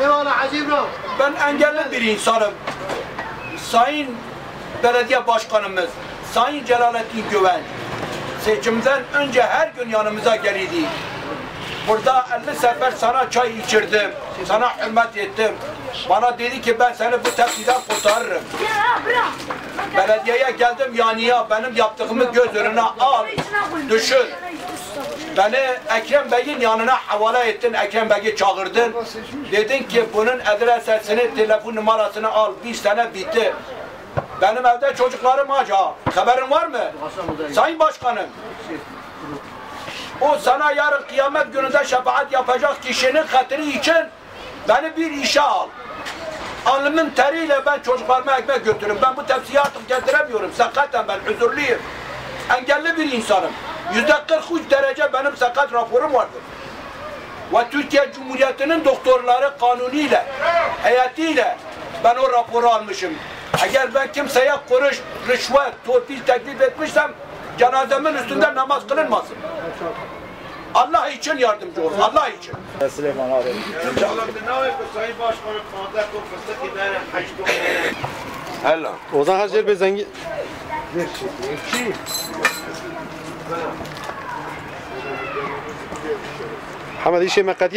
Eyvallah Hacı. Ben engelli bir insanım. Sayın Belediye Başkanımız, Sayın Celalettin Güven seçimden önce her gün yanımıza gelirdi. Burada 50 sefer sana çay içirdim, sana hürmet ettim. Bana dedi ki ben seni bu tepkiden kurtarırım. Belediyeye geldim yanıya benim yaptığımı göz önüne al, düşün. Beni Ekrem Bey'in yanına havale ettin, Ekrem Bey'i çağırdın. Dedin ki bunun adresini, telefon numarasını al, bir sene bitti. Benim evde çocuklarım aç ha. Haberin var mı? Sayın Başkanım. O sana yarın kıyamet gününde şefaat yapacak kişinin hatırı için beni bir işe al. Alnımın teriyle ben çocuklarıma ekmek götürürüm. Ben bu tepsiyi artık getiremiyorum. Sakaten ben huzurluyum. Engelli bir insanım. Yüzde 43 derece benim sakat raporum vardır. Ve Türkiye Cumhuriyeti'nin doktorları kanuniyle, heyetiyle ben o raporu almışım. Eğer ben kimseye kuruş, rüşvet, torpil teklif etmişsem cenazemin üstünde namaz kılınmasın. Allah için yardımcı olun, Allah için. Süleyman abi. Hello. O zaman Hacı Bey zengin. حمد هشام قد